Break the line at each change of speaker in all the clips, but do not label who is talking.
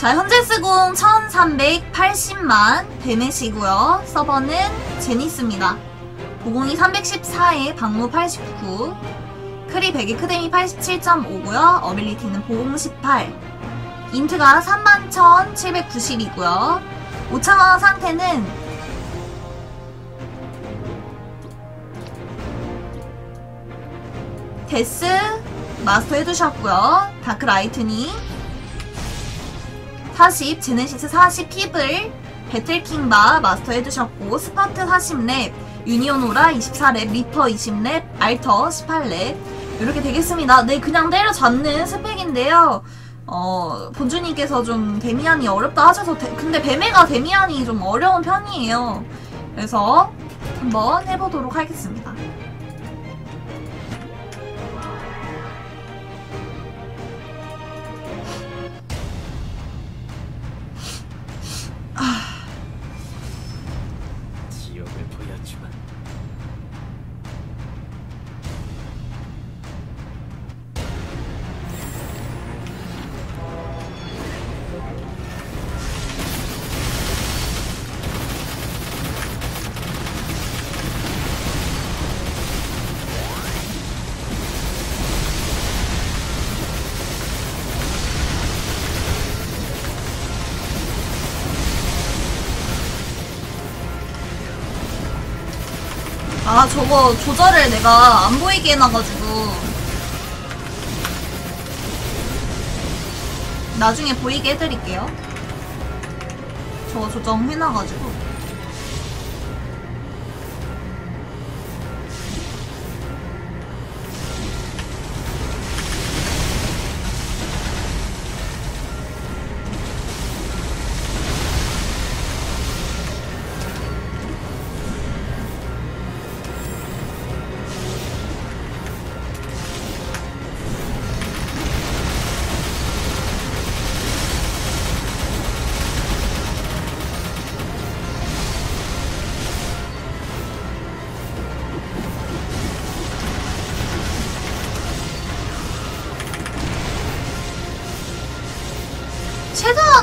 자, 현재 쓰공 1380만 베넷이고요. 서버는 제니스입니다. 고공이 314에 방무 89, 크리 100에 크데미 87.5고요. 어빌리티는 보공 18, 인트가 31,790이고요. 오차강 상태는 데스 마스터 해두셨고요. 다크라이트닝 40, 제네시스 40 핍을 배틀킹바 마스터 해두셨고 스파트 40랩, 유니온오라 24랩, 리퍼 20랩, 알터 18랩 이렇게 되겠습니다. 네, 그냥 때려잡는 스펙인데요. 어, 본주님께서 좀 데미안이 어렵다 하셔서 데- 근데 뱀메가 데미안이 좀 어려운 편이에요. 그래서 한번 해보도록 하겠습니다. 아 저거 조절을 내가 안 보이게 해놔가지고. 나중에 보이게 해드릴게요. 저거 조정해놔가지고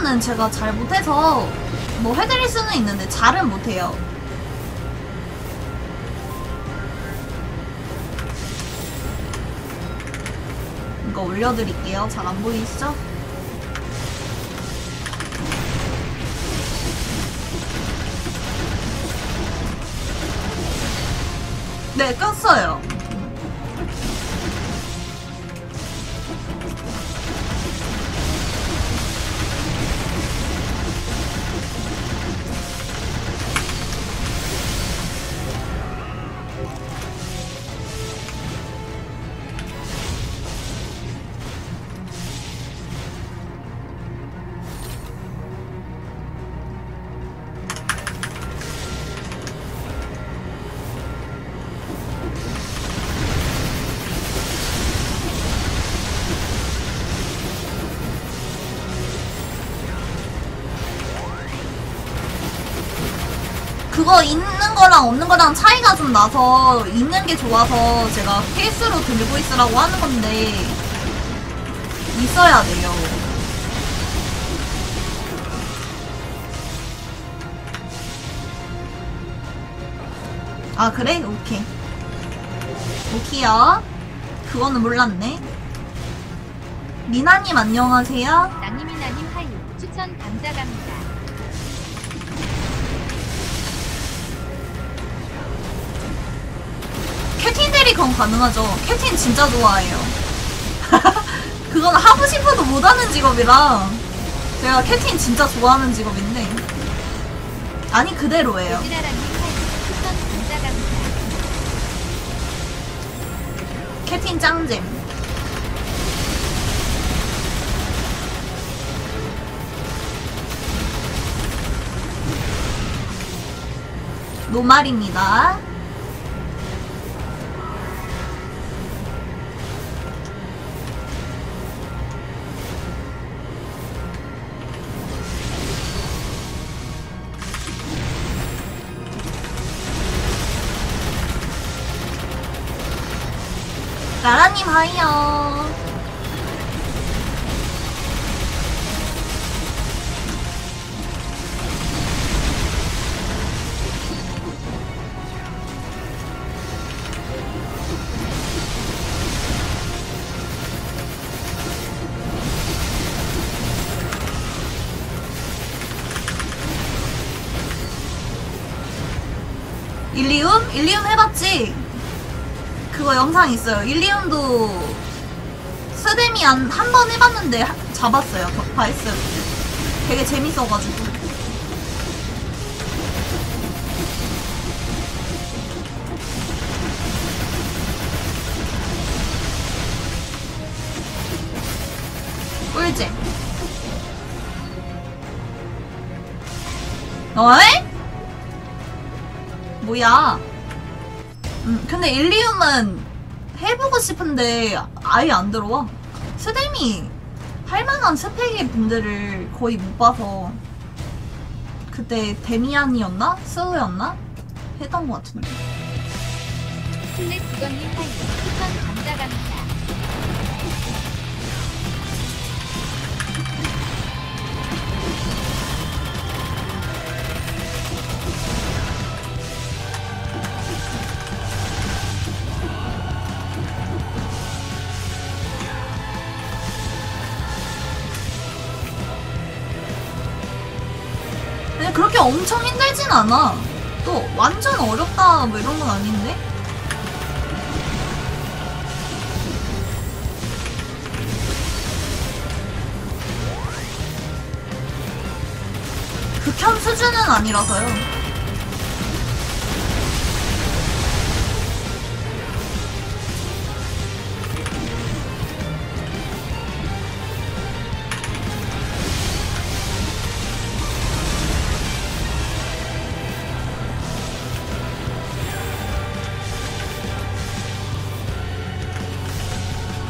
최대한은 제가 잘 못해서 뭐 해드릴 수는 있는데 잘은 못해요. 이거 올려드릴게요. 잘 안 보이시죠? 네 껐어요 그거 있는 거랑 없는 거랑 차이가 좀 나서 있는 게 좋아서 제가 케이스로 들고 있으라고 하는 건데 있어야 돼요. 아 그래? 오케이. 오케이요. 그거는 몰랐네. 미나님 안녕하세요.
낭님이 나님 하유 추천 감사합니다.
대리건 가능하죠. 캡틴 진짜 좋아해요. 그건 하고 싶어도 못하는 직업이라 제가 캡틴 진짜 좋아하는 직업인데 아니 그대로예요. 캡틴 짱잼. 노말입니다. 나라님 하이요 일리움? 일리움 해봤지? 그거 영상 있어요. 일리움도 스데미 한 번 해봤는데 하- 잡았어요. 격파했어요. 되게 재밌어가지고. 꿀잼. 어이? 뭐야? 음, 근데 일리움은 해보고 싶은데 아예 안 들어와. 스데미 할만한 스펙의 분들을 거의 못 봐서 그때 데미안이었나? 스우였나? 했던 것 같은데.
플랫 두건님 하이 추천 감사합니다.
그렇게 엄청 힘들진 않아. 또 완전 어렵다 뭐 이런 건 아닌데? 극혐 수준은 아니라서요.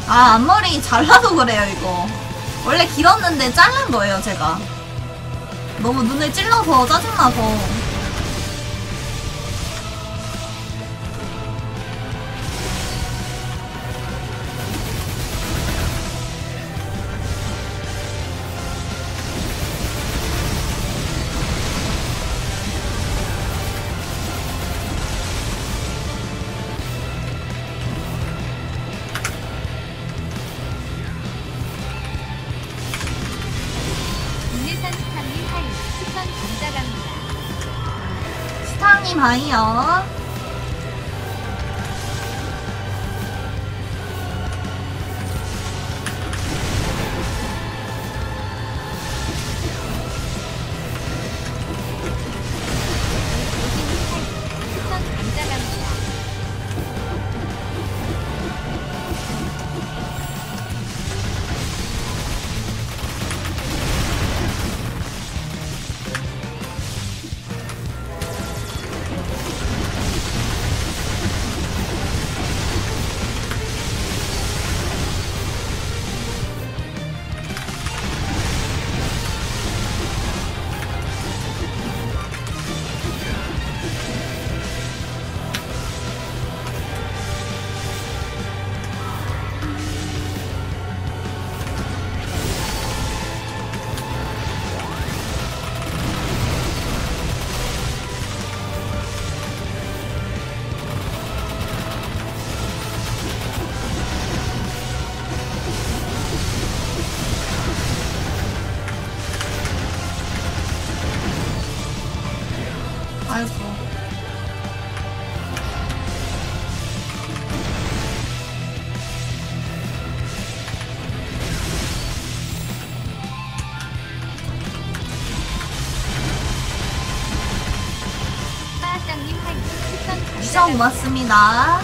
아, 앞머리 잘라서 그래요, 이거. 원래 길었는데 자른 거예요, 제가. 너무 눈을 찔러서 짜증나서.
스타님
하이요.
빠짱님 하이 추천 감사합니다.
고맙습니다.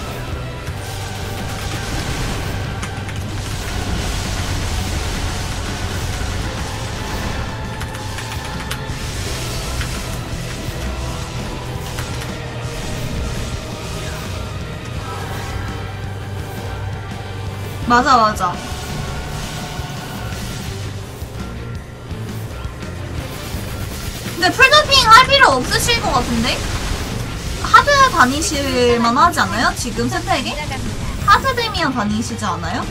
맞아, 맞아. 근데 풀도핑 할 필요 없으실 것 같은데? 하드 다니실만 하지 않아요? 지금?
감사합니다.
하드 데미안 다니시지 않아요?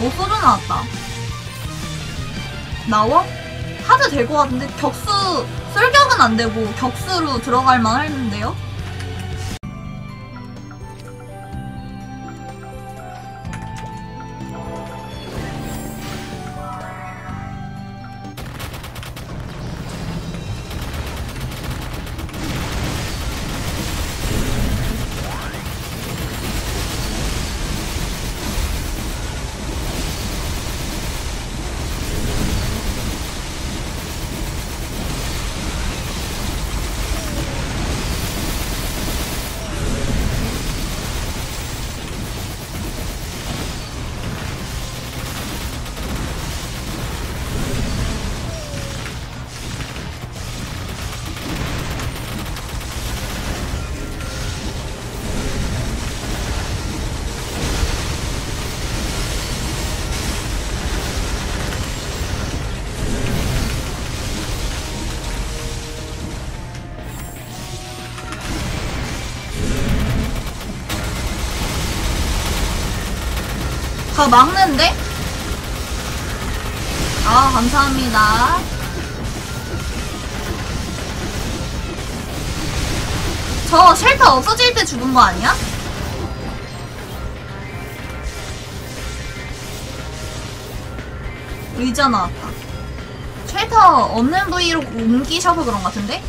오, 소주 나왔다. 나와? 하드 될 것 같은데? 격수, 쏠격은 안 되고 격수로 들어갈 만 했는데요? 다 막는데? 아, 감사합니다. 저 쉘터 없어질 때 죽은 거 아니야? 의자 나왔다. 쉘터 없는 부위로 옮기셔서 그런 것 같은데?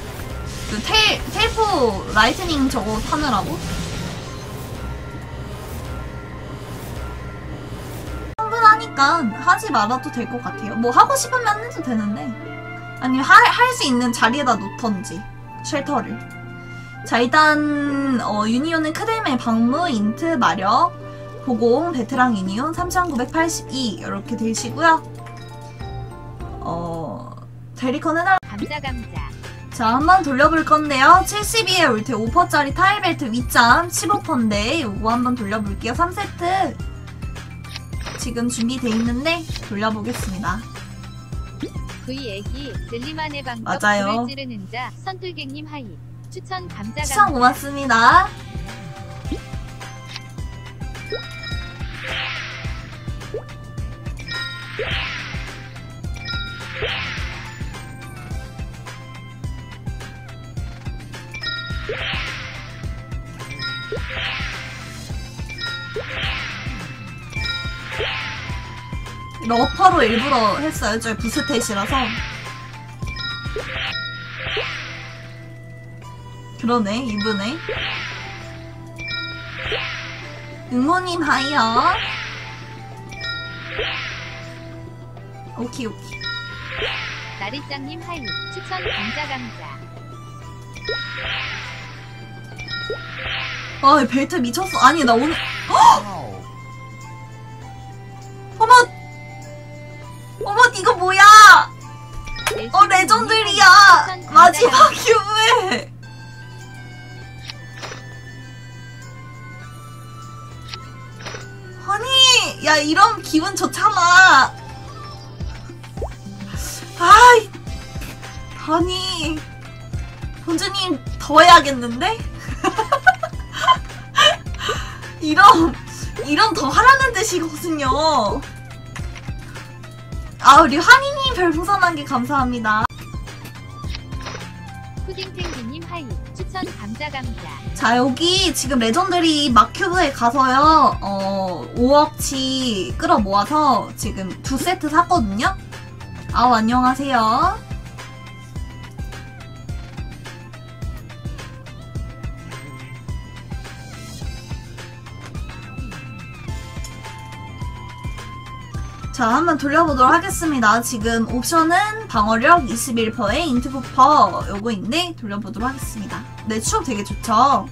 그 텔, 텔포 라이트닝 저거 타느라고? 충분하니까 하지 말아도 될 것 같아요. 뭐 하고 싶으면 해도 되는데. 아니면 할 수 있는 자리에다 놓던지. 쉘터를. 자, 일단, 어, 유니온은 크뎀의 방무, 인트, 마력, 보공, 베테랑 유니온 3982 이렇게 되시고요. 어, 데리컨은 할-
감자 감자.
자, 한번 돌려볼 건데요. 72에 올테 5%짜리 타일벨트 윗점 15%인데 요거 한번 돌려볼게요. 3세트. 지금 준비돼 있는데 돌려보겠습니다.
V 애기 들리만의 방법
맞아요.
찌르는 자 선툴객님 하이. 추천 감자
추천. 고맙습니다. 러퍼로 일부러 했어요. 저 부스탯이라서. 그러네, 이분네 응모님 하이요. 오케이, 오케이.
나리짱님 하이. 추천 감자 감자.
아, 벨트 미쳤어. 아니, 나 오늘. 어 어머, 이거 뭐야! 어, 레전드리야! 마지막 휴무에! 아니, 야, 이런 기분 좋잖아. 아이, 아니, 본주님 더 해야겠는데? 이런, 이런 더 하라는 뜻이거든요. 아, 우리 환희님 별풍선 한 개 감사합니다.
푸딩펭귄님 하이. 추천 감자 감자.
자, 여기 지금 레전드리 마큐브에 가서요, 어, 5억치 끌어 모아서 지금 두 세트 샀거든요? 아우, 안녕하세요. 자, 한번 돌려보도록 하겠습니다. 지금 옵션은 방어력 21%에 인트 부퍼 요거인데 돌려보도록 하겠습니다. 네, 추억 되게 좋죠?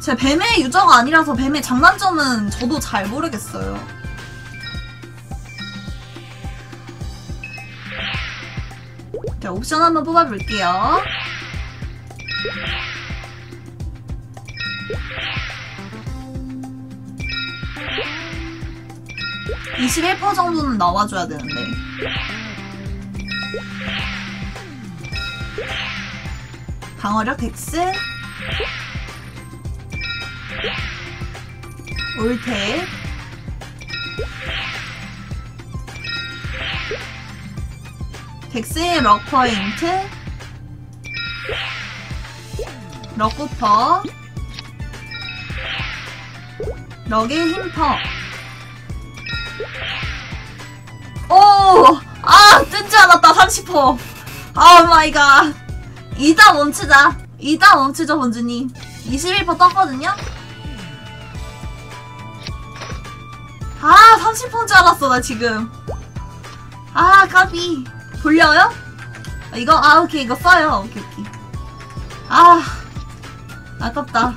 제 뱀의 유저가 아니라서 뱀의 장단점은 저도 잘 모르겠어요. 자, 옵션 한번 뽑아볼게요. (21% 정도는 나와줘야 되는데) 방어력 덱스. 올테 덱스의 럭퍼인트. 럭구퍼. 럭의 힘퍼 않았다 30%아 마이 갓 이다 멈추자. 이다 멈추자 본주님. 21% 떴거든요? 아 30%인 줄 알았어 나 지금. 아 까비. 돌려요? 아, 이거 아 오케이 이거 써요. 오케이 오케이. 아 아깝다